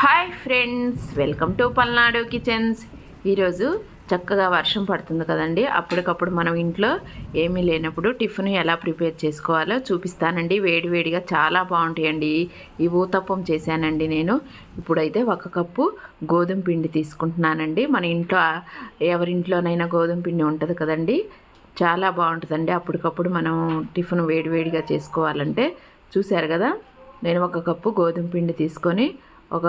Hi friends welcome to Palnadu kitchens. ఈరోజు చక్కగా వర్షం పడుతుంది కదండి. అప్పటికప్పుడు మనం ఇంట్లో ఏమీ లేనప్పుడు టిఫిన్ ఎలా ప్రిపేర్ చేసుకోవాలో చూపిస్తానండి. వేడివేడిగా చాలా బాగుంటాయండి. ఈ ఊతప్పం చేశానండి నేను. ఇప్పుడైతే ఒక కప్పు గోధుమ పిండి తీసుకుంటున్నానండి. మన ఇంట్లో ఎవరింట్లోనైనా గోధుమ పిండి ఉంటుంది కదండి. చాలా బాగుంటుందండి. అప్పటికప్పుడు మనం టిఫిన్ వేడివేడిగా చేసుకోవాలంటే చూశారు కదా? నేను ఒక కప్పు గోధుమ పిండి తీసుకొని ఒక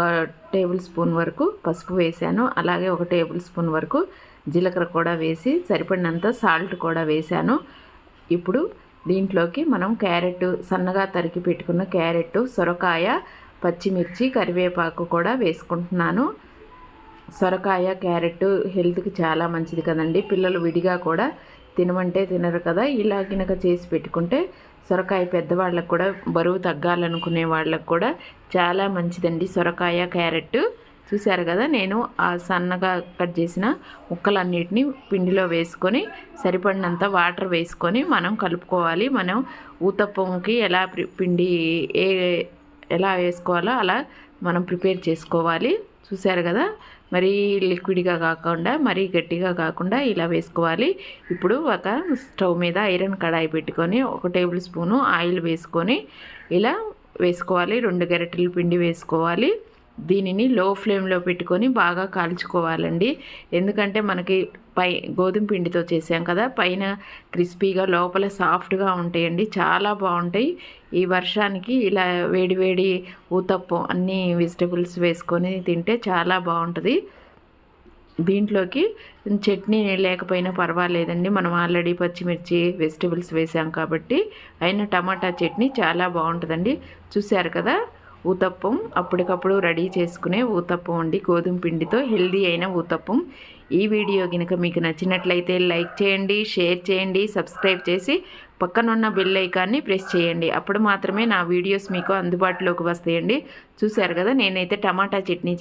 టేబుల్ స్పూన్ వరకు పసుపు వేసాను అలాగే ఒక టేబుల్ స్పూన్ వరకు జీలకర్ర కూడా వేసి సరిపడినంత సాల్ట్ కూడా వేసాను ఇప్పుడు దీంట్లోకి మనం క్యారెట్ సన్నగా తరిగి పెట్టుకున్న క్యారెట్ సొరకాయ పచ్చిమిర్చి కరివేపాకు కూడా వేసుకుంటున్నాను. సొరకాయ క్యారెట్ హెల్త్కి చాలా మంచిది కదండి. పిల్లలు విడిగా కూడా తినమంటే తినరు కదా. ఇలా గినక చేసి పెట్టుకుంటే సొరకాయ పెద్దవాళ్ళకు కూడా బరువు తగ్గాలనుకునే వాళ్ళకు కూడా చాలా మంచిదండి. సొరకాయ క్యారెట్ చూశారు కదా. నేను ఆ సన్నగా కట్ చేసిన ముక్కలన్నిటిని పిండిలో వేసుకొని సరిపడినంత వాటర్ వేసుకొని మనం కలుపుకోవాలి. మనం ఊతప్పంకి ఎలా ప్రి- పిండి ఏ ఎలా వేసుకోవాలో అలా మనం ప్రిపేర్ చేసుకోవాలి. చూశారు కదా? మరీ లిక్విడ్గా కాకుండా మరీ గట్టిగా కాకుండా ఇలా వేసుకోవాలి. ఇప్పుడు ఒక స్టవ్ మీద ఐరన్ కడాయి పెట్టుకొని ఒక టేబుల్ స్పూను ఆయిల్ వేసుకొని ఇలా వేసుకోవాలి. రెండు గరిటెలు పిండి వేసుకోవాలి. దీనిని లో ఫ్లేమ్లో పెట్టుకొని బాగా కాల్చుకోవాలండి. ఎందుకంటే మనకి పై గోధుమ పిండితో చేసాం కదా పైన క్రిస్పీగా లోపల సాఫ్ట్గా ఉంటాయండి. చాలా బాగుంటాయి. ఈ వర్షానికి ఇలా వేడివేడి ఊతప్పు ఊతప్పం అన్ని వెజిటబుల్స్ వేసుకొని తింటే చాలా బాగుంటుంది. దీంట్లోకి చట్నీ లేకపోయినా పర్వాలేదండి. మనం ఆల్రెడీ పచ్చిమిర్చి వెజిటబుల్స్ వేసాం కాబట్టి అయిన టమాటా చట్నీ చాలా బాగుంటుందండి. చూశారు కదా? ఊతప్పం అప్పటికప్పుడు రెడీ చేసుకునే ఊతప్పం అండి. గోధుమ పిండితో హెల్దీ అయిన ఊతప్పం. ఈ వీడియో కనుక మీకు నచ్చినట్లయితే లైక్ చేయండి షేర్ చేయండి సబ్స్క్రైబ్ చేసి పక్కనున్న బెల్ ఐకాన్ని ప్రెస్ చేయండి. అప్పుడు మాత్రమే నా వీడియోస్ మీకు అందుబాటులోకి వస్తాయండి. చూశారు కదా నేనైతే టమాటా చట్నీ